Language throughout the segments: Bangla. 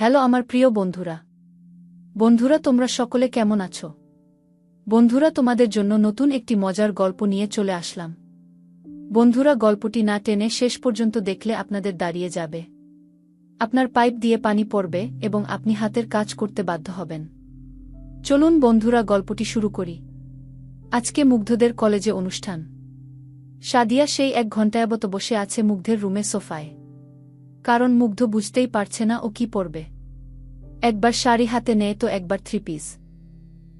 হ্যালো আমার প্রিয় বন্ধুরা। বন্ধুরা, তোমরা সকলে কেমন আছো? বন্ধুরা, তোমাদের জন্য নতুন একটি মজার গল্প নিয়ে চলে আসলাম। বন্ধুরা, গল্পটি না টেনে শেষ পর্যন্ত দেখলে আপনাদের দাঁড়িয়ে যাবে। আপনার পাইপ দিয়ে পানি পড়বে এবং আপনি হাতের কাজ করতে বাধ্য হবেন। চলুন বন্ধুরা, গল্পটি শুরু করি। আজকে মুগ্ধদের কলেজে অনুষ্ঠান। সাদিয়া সেই এক ঘণ্টায়াবত বসে আছে মুগ্ধের রুমে সোফায়। কারণ মুগ্ধ বুঝতেই পারছে না ও কি পরবে। একবার শাড়ি হাতে নেয় তো একবার থ্রি পিস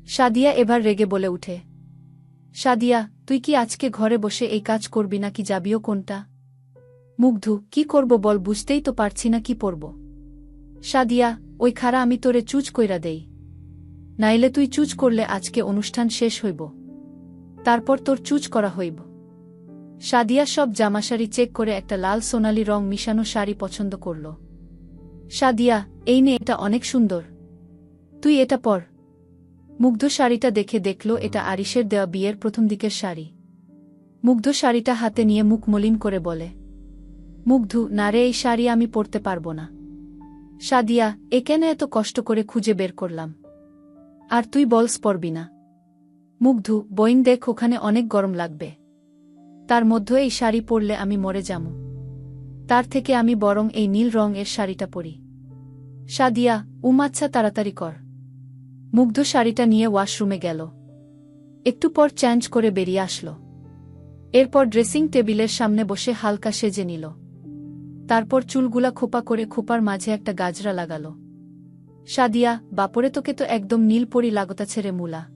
সাদিয়া এবার রেগে বলে উঠে, সাদিয়া, তুই কি আজকে ঘরে বসে এই কাজ করবি নাকি যাবিও কোনটা? মুগ্ধ, কি করব বল, বুঝতেই তো পারছি না কি পরব। সাদিয়া, ওই খারা আমি তোরে চুজ কইরা দেই। নাইলে তুই চুজ করলে আজকে অনুষ্ঠান শেষ হইব। তারপর তোর চুজ করা হইব। সাদিয়া সব জামাশাড়ি চেক করে একটা লাল সোনালি রং মিশানো শাড়ি পছন্দ করল। সাদিয়া, এই নে, এটা অনেক সুন্দর। তুই এটা পর। মুগ্ধ শাড়িটা দেখে দেখল এটা আরিসের দেওয়া বিয়ের প্রথম দিকের শাড়ি। মুগ্ধ শাড়িটা হাতে নিয়ে মুখ মলিন করে বলে, মুগ্ধ নারে এই শাড়ি আমি পরতে পারব না। সাদিয়া, এ কেন এত কষ্ট করে খুঁজে বের করলাম? আর তুই বলস পরবি না। মুগ্ধ বইন দেখ, ওখানে অনেক গরম লাগবে। তার মধ্যে এই শাড়ি পরলে আমি মরে যাম তার থেকে আমি বরং এই নীল রং এর শাড়িটা পরি। সাদিয়া, উমাচ্ছা, তাড়াতাড়ি কর। মুগ্ধ শাড়িটা নিয়ে ওয়াশরুমে গেল। একটু পর চ্যাঞ্জ করে বেরিয়ে আসল। এরপর ড্রেসিং টেবিলের সামনে বসে হালকা সেজে নিল। তারপর চুলগুলা খোপা করে খোপার মাঝে একটা গাজরা লাগাল। সাদিয়া, বাপরে, তোকে তো একদম নীল পরি লাগতাছে রে মুলা।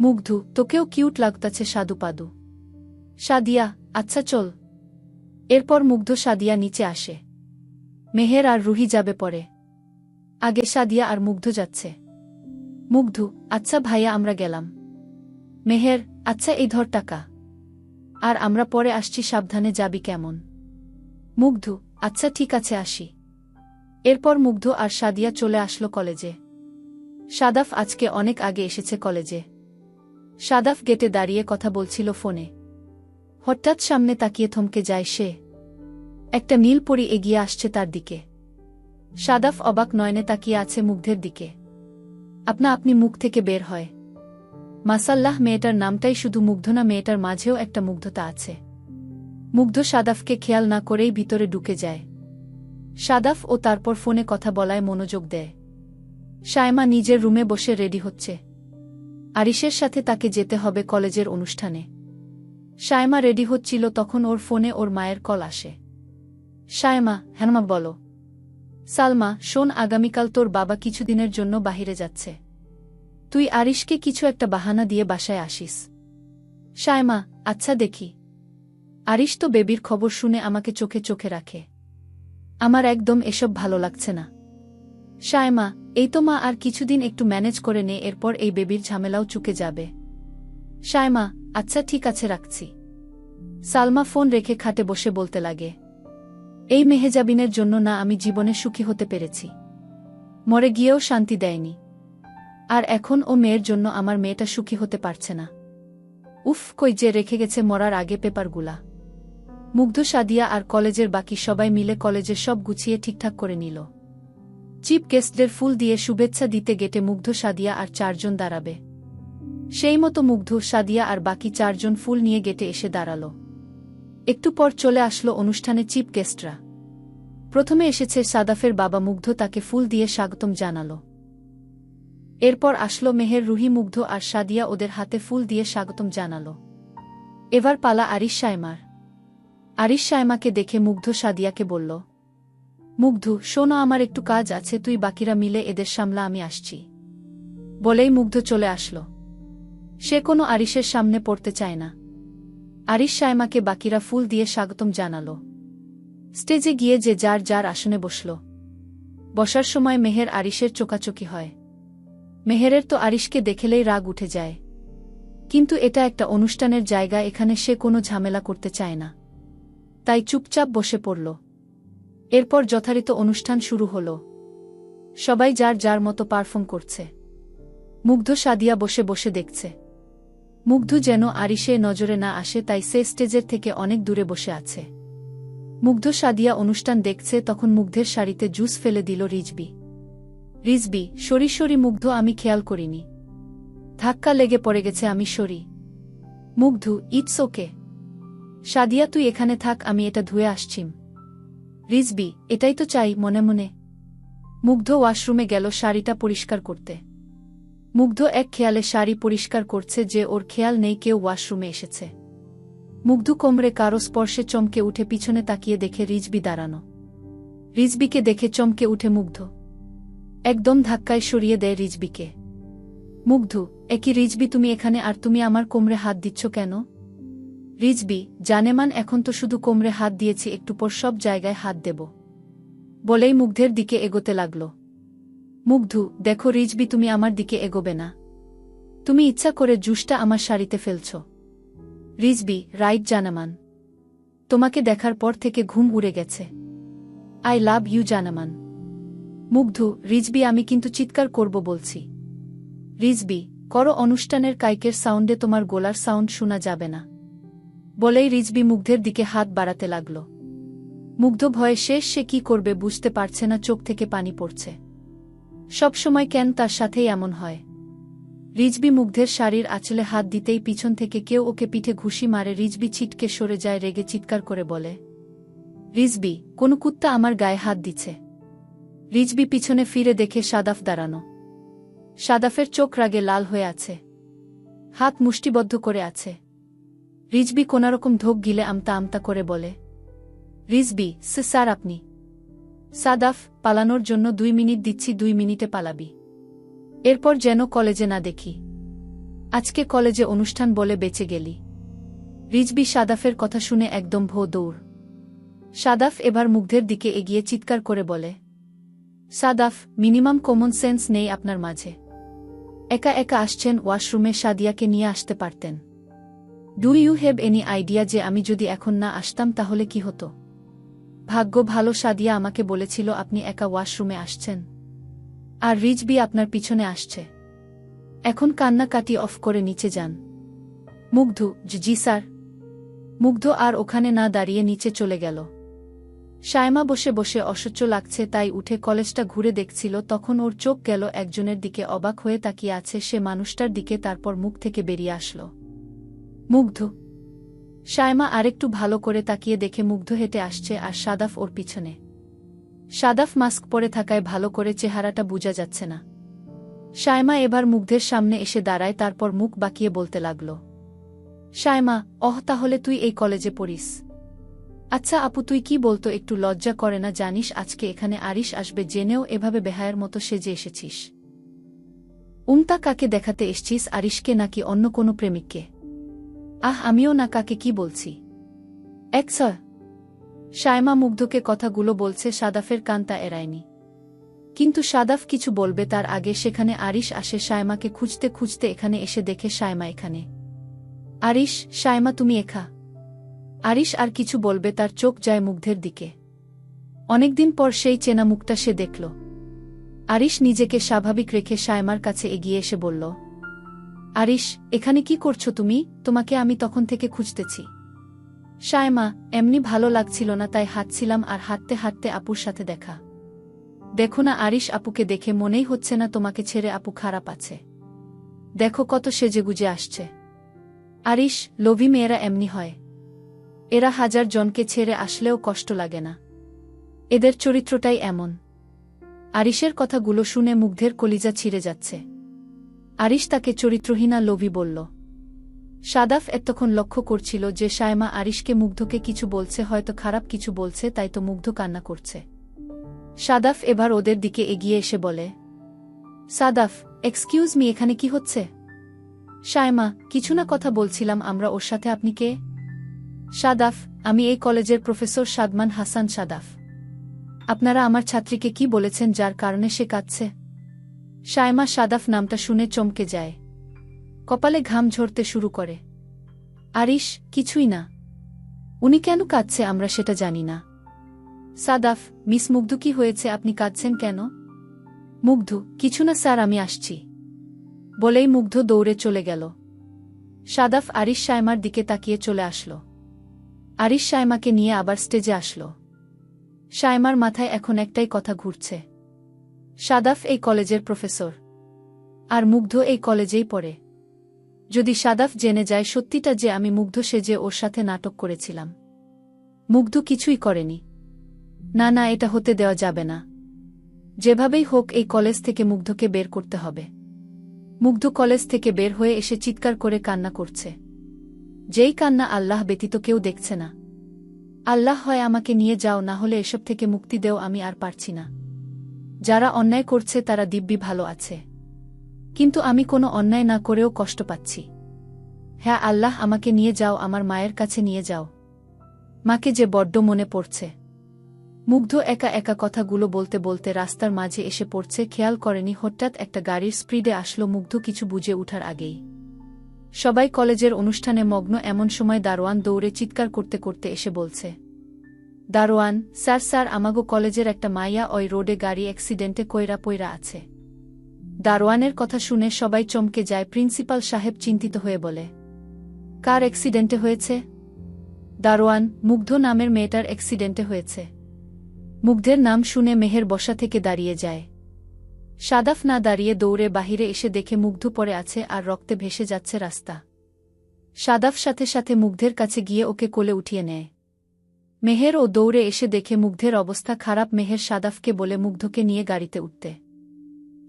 মুগ্ধু, তোকেও কিউট লাগতাছে সাদু পাদু। সাদিয়া আচ্ছা চল। এরপর মুগ্ধ সাদিয়া নিচে আসে। মেহের আর রুহি যাবে পরে। আগে সাদিয়া আর মুগ্ধ যাচ্ছে। মুগ্ধ আচ্ছা ভাইয়া আমরা গেলাম। মেহের আচ্ছা এই ধর টাকা। আর আমরা পরে আসছি সাবধানে যাবি কেমন। মুগ্ধ আচ্ছা ঠিক আছে আসি। এরপর মুগ্ধ আর সাদিয়া চলে আসলো কলেজে। সাদাফ আজকে অনেক আগে এসেছে কলেজে। সাদাফ গেটে দাঁড়িয়ে কথা বলছিল ফোনে। হঠাৎ সামনে তাকিয়ে থমকে যায় সে। একটা নীল পরি এগিয়ে আসছে তার দিকে। সাদাফ অবাক নয়নে তাকিয়ে আছে মুগ্ধের দিকে। আপনা আপনি মুখ থেকে বের হয়। মাসাল্লাহ মেয়েটার নামটাই শুধু মুগ্ধ না, মেয়েটার মাঝেও একটা মুগ্ধতা আছে। মুগ্ধ সাদাফকে খেয়াল না করেই ভিতরে ঢুকে যায়। সাদাফ ও তারপর ফোনে কথা বলায় মনোযোগ দেয়। সায়মা নিজের রুমে বসে রেডি হচ্ছে। আরিসের সাথে তাকে যেতে হবে কলেজের অনুষ্ঠানে। সায়মা রেডি হচ্ছিল তখন ওর ফোনে ওর মায়ের কল আসে। সায়মা হ্যানমা বলো। সালমা, শোন, আগামীকাল তোর বাবা কিছুদিনের জন্য বাহিরে যাচ্ছে। তুই আরিশকে কিছু একটা বাহানা দিয়ে বাসায় আসিস। সায়মা আচ্ছা দেখি। আরিশ তো বেবির খবর শুনে আমাকে চোখে চোখে রাখে। আমার একদম এসব ভালো লাগছে না। সায়মা এই তো মা আর কিছুদিন একটু ম্যানেজ করে নে, এরপর এই বেবির ঝামেলাও চুকে যাবে। সায়মা আচ্ছা ঠিক আছে, রাখছি। সালমা ফোন রেখে খাটে বসে বলতে লাগে, এই মেহেজাবিনের জন্য না আমি জীবনে সুখী হতে পেরেছি। মরে গিয়েও শান্তি দেয়নি। আর এখন ও মেয়ের জন্য আমার মেয়েটা সুখী হতে পারছে না। উফ, কই যে রেখে গেছে মরার আগে পেপারগুলা। মুগ্ধ সাদিয়া আর কলেজের বাকি সবাই মিলে কলেজের সব গুছিয়ে ঠিকঠাক করে নিল। চিফ গেস্টদের ফুল দিয়ে শুভেচ্ছা দিতে গেটে মুগ্ধ সাদিয়া আর চারজন দাঁড়াবে। সেই মতো মুগ্ধ সাদিয়া আর বাকি চারজন ফুল নিয়ে গেটে এসে দাঁড়াল। একটু পর চলে আসলো অনুষ্ঠানে চিপ গেস্টরা। প্রথমে এসেছে সাদাফের বাবা মুগ্ধ তাকে ফুল দিয়ে স্বাগতম জানাল। এরপর আসলো মেহের রুহি মুগ্ধ আর সাদিয়া ওদের হাতে ফুল দিয়ে স্বাগতম জানাল। এবার পালা আরিশ সায়মার। আরিশ সায়মাকে দেখে মুগ্ধ সাদিয়াকে বলল, মুগ্ধ, শোনো আমার একটু কাজ আছে, তুই বাকিরা মিলে এদের সামলা, আমি আসছি। বলেই মুগ্ধ চলে আসলো। সে কোনো আরিশের সামনে পড়তে চায় না। আরিশ সায়মাকে বাকিরা ফুল দিয়ে স্বাগতম জানাল। স্টেজে গিয়ে যে যার যার আসনে বসল। বসার সময় মেহের আরিসের চোকাচোকি হয়। মেহেরের তো আরিসকে দেখেলেই রাগ উঠে যায়। কিন্তু এটা একটা অনুষ্ঠানের জায়গা, এখানে সে কোনো ঝামেলা করতে চায় না। তাই চুপচাপ বসে পড়ল। এরপর যথারীত অনুষ্ঠান শুরু হল। সবাই যার যার মতো পারফর্ম করছে। মুগ্ধ সাদিয়া বসে বসে দেখছে। মুগ্ধ যেন আরিসে নজরে না আসে, তাই সে স্টেজের থেকে অনেক দূরে বসে আছে। মুগ্ধ সাদিয়া অনুষ্ঠান দেখছে, তখন মুগ্ধের শাড়িতে জুস ফেলে দিল রিজবি। রিজবি, সরি সরি, মুগ্ধ, আমি খেয়াল করিনি। ধাক্কা লেগে পড়ে গেছে, আমি সরি। মুগ্ধ, ইটস ওকে। সাদিয়া, তুই এখানে থাক, আমি এটা ধুয়ে আসছিম রিজবি, এটাই তো চাই, মনে মনে। মুগ্ধ ওয়াশরুমে গেল শাড়িটা পরিষ্কার করতে। মুগ্ধ এক খেয়ালে শাড়ি পরিষ্কার করছে যে ওর খেয়াল নেই কেউ ওয়াশরুমে এসেছে। মুগ্ধ কোমরে কারও স্পর্শে চমকে উঠে পিছনে তাকিয়ে দেখে রিজবি দাঁড়ানো। রিজবিকে দেখে চমকে উঠে মুগ্ধ। একদম ধাক্কায় সরিয়ে দেয় রিজবিকে। মুগ্ধ একই রিজবি তুমি এখানে আর তুমি আমার কোমরে হাত দিচ্ছ কেন? রিজবি, জানেমান, এখন তো শুধু কোমরে হাত দিয়েছি, একটু পর সব জায়গায় হাত দেব। বলেই মুগ্ধের দিকে এগোতে লাগল। মুগ্ধু, দেখো রিজবি, তুমি আমার দিকে এগোবে না। তুমি ইচ্ছা করে জুসটা আমার শাড়িতে ফেলছ। রিজবি, রাইট জানামান। তোমাকে দেখার পর থেকে ঘুম উড়ে গেছে। আই লাভ ইউ জানামান। মুগ্ধু, রিজবি, আমি কিন্তু চিৎকার করব বলছি। রিজবি, করো অনুষ্ঠানের কাইকের সাউন্ডে তোমার গোলার সাউন্ড শোনা যাবে না। বলেই রিজবি মুগ্ধের দিকে হাত বাড়াতে লাগল। মুগ্ধ ভয়ে শেষ সে কি করবে বুঝতে পারছে না, চোখ থেকে পানি পড়ছে। সবসময় কেন তার সাথেই এমন হয়? রিজবি মুগ্ধের শাড়ির আঁচলে হাত দিতেই পিছন থেকে কেউ ওকে পিঠে ঘুষি মারে রিজবি ছিটকে সরে যায়, রেগে চিৎকার করে বলে রিজবি কোন কুত্তা আমার গায়ে হাত দিচ্ছে রিজবি পিছনে ফিরে দেখে সাদাফ দাঁড়ানো। সাদাফের চোখ রাগে লাল হয়ে আছে। হাত মুষ্টিবদ্ধ করে আছে। রিজবি কোনারকম ঢোক গিলে আমতা আমতা করে বলে রিজবি সে স্যার আপনি। সাদাফ, পালানোর জন্য দুই মিনিট দিচ্ছি, দুই মিনিটে পালাবি। এরপর যেন কলেজে না দেখি। আজকে কলেজে অনুষ্ঠান বলে বেঁচে গেলি। রিজবি সাদাফের কথা শুনে একদম ভো দৌড়। সাদাফ এবার মুগ্ধের দিকে এগিয়ে চিৎকার করে বলে, সাদাফ, মিনিমাম কমন সেন্স নেই আপনার মাঝে। একা একা আসছেন ওয়াশরুমে সাদিয়াকে নিয়ে আসতে পারতেন। Do you have any idea যে আমি যদি এখন না আসতাম তাহলে কি হতো? ভাগ্য ভালো সাদিয়া আমাকে বলেছিল, আপনি একা ওয়াশরুমে আসছেন। আর রিজবি আপনার পিছনে আসছে। এখন কান্নাকাটি অফ করে নিচে যান। মুগ্ধ, জি স্যার। মুগ্ধ আর ওখানে না দাঁড়িয়ে নিচে চলে গেল। সায়মা বসে বসে অসহ্য লাগছে, তাই উঠে কলেজটা ঘুরে দেখছিল, তখন ওর চোখ গেল একজনের দিকে, অবাক হয়ে তাকিয়ে আছে সে মানুষটার দিকে, তারপর মুখ থেকে বেরিয়ে আসলো। মুগ্ধ সায়মা আরেকটু ভালো করে তাকিয়ে দেখে মুগ্ধ হেঁটে আসছে আর সাদাফ ওর পিছনে। সাদাফ মাস্ক পরে থাকায় ভালো করে চেহারাটা বোঝা যাচ্ছে না। সায়মা এবার মুগ্ধের সামনে এসে দাঁড়ায়, তারপর মুখ বাকিয়ে বলতে লাগল সায়মা অহ, তাহলে তুই এই কলেজে পড়িস। আচ্ছা আপু, তুই কি বলতো, একটু লজ্জা করে না জানিস, আজকে এখানে আরিশ আসবে, জেনেও এভাবে বেহায়ের মতো সেজে এসেছিস। উমতা কাকে দেখাতে এসছিস, আরিশকে নাকি অন্য কোনো প্রেমিককে? আহ, আমিও না কাকে কি বলছি? এক, স্যার। সায়মা মুগ্ধকে কথাগুলো বলছে, সাদাফের কান্তা এড়ায়নি। কিন্তু সাদাফ কিছু বলবে তার আগে সেখানে আরিশ আসে সায়মাকে খুঁজতে খুঁজতে এখানে এসে দেখে সায়মা এখানে। আরিশ সায়মা তুমি এখা আরিশ আর কিছু বলবে তার চোখ যায় মুগ্ধের দিকে। অনেকদিন পর সেই চেনা মুখটা সে দেখল। আরিশ নিজেকে স্বাভাবিক রেখে সায়মার কাছে এগিয়ে এসে বলল আরিশ, এখানে কি করছ তুমি? তোমাকে আমি তখন থেকে খুঁজতেছি। সায়মা, এমনি ভালো লাগছিল না, তাই হাঁটছিলাম আর হাঁটতে হাঁটতে আপুর সাথে দেখা। দেখো না, আরিশ আপুকে দেখে মনেই হচ্ছে না তোমাকে ছেড়ে আপু খারাপ আছে। দেখো কত সেজেগুজে আসছে। আরিশ, লোভি মেয়েরা এমনি হয়। এরা হাজার জনকে ছেড়ে আসলেও কষ্ট লাগে না। এদের চরিত্রটাই এমন। আরিশের কথাগুলো শুনে মুগ্ধের কলিজা ছিঁড়ে যাচ্ছে। আরিশ তাকে চরিত্রহীনা লোভী বলল। সাদাফ এতক্ষণ লক্ষ্য করছিল যে সায়মা আরিশকে মুগ্ধকে কিছু বলছে, হয়তো খারাপ কিছু বলছে, তাই তো মুগ্ধ কান্না করছে। সাদাফ এবার ওদের দিকে এগিয়ে এসে বলে, সাদাফ, এক্সকিউজ মি, এখানে কি হচ্ছে? সায়মা, কিছু না কথা বলছিলাম, আমরা ওর সাথে, আপনি কে? সাদাফ, আমি এই কলেজের প্রফেসর সাদমান হাসান সাদাফ। আপনারা আমার ছাত্রীকে কি বলেছেন, যার কারণে সে কাঁদছে? সায়মা সাদাফ নামটা শুনে চমকে যায়। কপালে ঘাম ঝরতে শুরু করে। আরিশ, কিছুই না। উনি কেন কাঁদছে আমরা সেটা জানি না। সাদাফ, মিস মুগ্ধ কি হয়েছে আপনি কাঁদছেন কেন? মুগ্ধ, কিছু না স্যার, আমি আসছি। বলেই মুগ্ধ দৌড়ে চলে গেল। সাদাফ আরিশ সায়মার দিকে তাকিয়ে চলে আসলো। আরিশ সায়মাকে নিয়ে আবার স্টেজে আসলো। সায়মার মাথায় এখন একটাই কথা ঘুরছে। সাদাফ এই কলেজের প্রফেসর। আর মুগ্ধ এই কলেজেই পড়ে। যদি সাদাফ জেনে যায় সত্যিটা যে আমি মুগ্ধ সেজে ওর সাথে নাটক করেছিলাম। মুগ্ধ কিছুই করেনি। না না, এটা হতে দেওয়া যাবে না। যেভাবেই হোক এই কলেজ থেকে মুগ্ধকে বের করতে হবে। মুগ্ধ কলেজ থেকে বের হয়ে এসে চিৎকার করে কান্না করছে। যেই কান্না আল্লাহ ব্যতীত কেউ দেখছে না। আল্লাহ হয় আমাকে নিয়ে যাও, না হলে এসব থেকে মুক্তি দেও আমি আর পারছি না। যারা অন্যায় করছে তারা দিব্যি ভালো আছে। কিন্তু আমি কোনো অন্যায় না করেও কষ্ট পাচ্ছি। হ্যাঁ আল্লাহ, আমাকে নিয়ে যাও, আমার মায়ের কাছে নিয়ে যাও। মাকে যে বড্ড মনে পড়ছে। মুগ্ধ একা একা কথাগুলো বলতে বলতে রাস্তার মাঝে এসে পড়ছে, খেয়াল করেনি, হঠাৎ একটা গাড়ির স্পিডে আসলো মুগ্ধ কিছু বুঝে উঠার আগেই। সবাই কলেজের অনুষ্ঠানে মগ্ন, এমন সময় দারোয়ান দৌড়ে চিৎকার করতে করতে এসে বলছে দারোয়ান, স্যার স্যার, আমাগো কলেজের একটা মাইয়া ওই রোডে গাড়ি অ্যাক্সিডেন্টে কইরা পইরা আছে। দারোয়ানের কথা শুনে সবাই চমকে যায়, প্রিন্সিপাল সাহেব চিন্তিত হয়ে বলে, কার অ্যাক্সিডেন্টে হয়েছে? দারোয়ান, মুগ্ধ নামের মেয়েটার অ্যাক্সিডেন্টে হয়েছে। মুগ্ধের নাম শুনে মেহের বসা থেকে দাঁড়িয়ে যায়। সাদাফ না দাঁড়িয়ে দৌড়ে বাহিরে এসে দেখে মুগ্ধ পড়ে আছে আর রক্তে ভেসে যাচ্ছে রাস্তা। সাদাফ সাথে সাথে মুগ্ধের কাছে গিয়ে ওকে কোলে উঠিয়ে নেয়। মেহের ও দৌড়ে এসে দেখে মুগ্ধের অবস্থা খারাপ। মেহের সাদাফকে বলে মুগ্ধকে নিয়ে গাড়িতে উঠতে।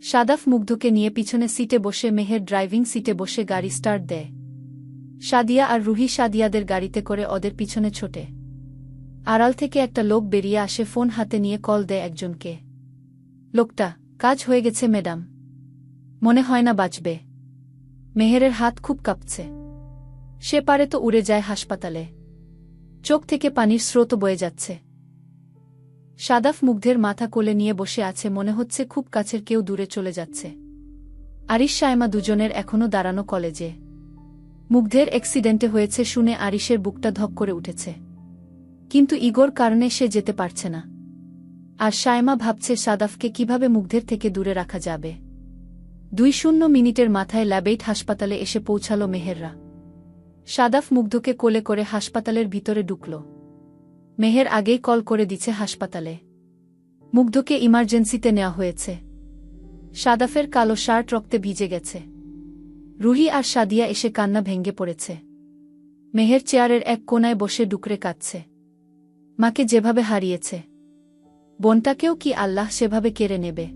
সাদাফ মুগ্ধকে নিয়ে পিছনে সিটে বসে মেহের ড্রাইভিং সিটে বসে গাড়ি স্টার্ট দেয়। সাদিয়া আর রুহি সাদিয়াদের গাড়িতে করে ওদের পিছনে ছোটে। আড়াল থেকে একটা লোক বেরিয়ে আসে ফোন হাতে নিয়ে কল দেয় একজনকে। লোকটা, কাজ হয়ে গেছে, ম্যাডাম। মনে হয় না বাঁচবে। মেহেরের হাত খুব কাঁপছে। সে পারে তো উড়ে যায় হাসপাতালে। চোখ থেকে পানির স্রোত বয়ে যাচ্ছে। সাদাফ মুগ্ধের মাথা কোলে নিয়ে বসে আছে মনে হচ্ছে খুব কাছের কেউ দূরে চলে যাচ্ছে। আরিশ সায়মা দুজনের এখনও দাঁড়ানো কলেজে। মুগ্ধের অ্যাক্সিডেন্টে হয়েছে শুনে আরিশের বুকটা ধক করে উঠেছে। কিন্তু ইগোর কারণে সে যেতে পারছে না। আর সায়মা ভাবছে সাদাফকে কীভাবে মুগ্ধের থেকে দূরে রাখা যাবে। দুই শূন্য মিনিটের মাথায় ল্যাবেইট হাসপাতালে এসে পৌঁছালো মেহেররা। সাদাফ মুগ্ধকে কোলে করে হাসপাতালের ভিতরে ঢুকল। মেহের আগেই কল করে দিচ্ছে হাসপাতালে। মুগ্ধকে ইমার্জেন্সিতে নেওয়া হয়েছে। সাদাফের কালো শার্ট রক্তে ভিজে গেছে। রুহি আর সাদিয়া এসে কান্না ভেঙ্গে পড়েছে। মেহের চেয়ারের এক কোনায় বসে ডুকরে কাঁদছে। মাকে যেভাবে হারিয়েছে। বোনটাকেও কি আল্লাহ সেভাবে কেড়ে নেবে?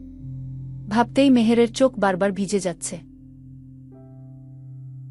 ভাবতেই মেহেরের চোখ বারবার ভিজে যাচ্ছে।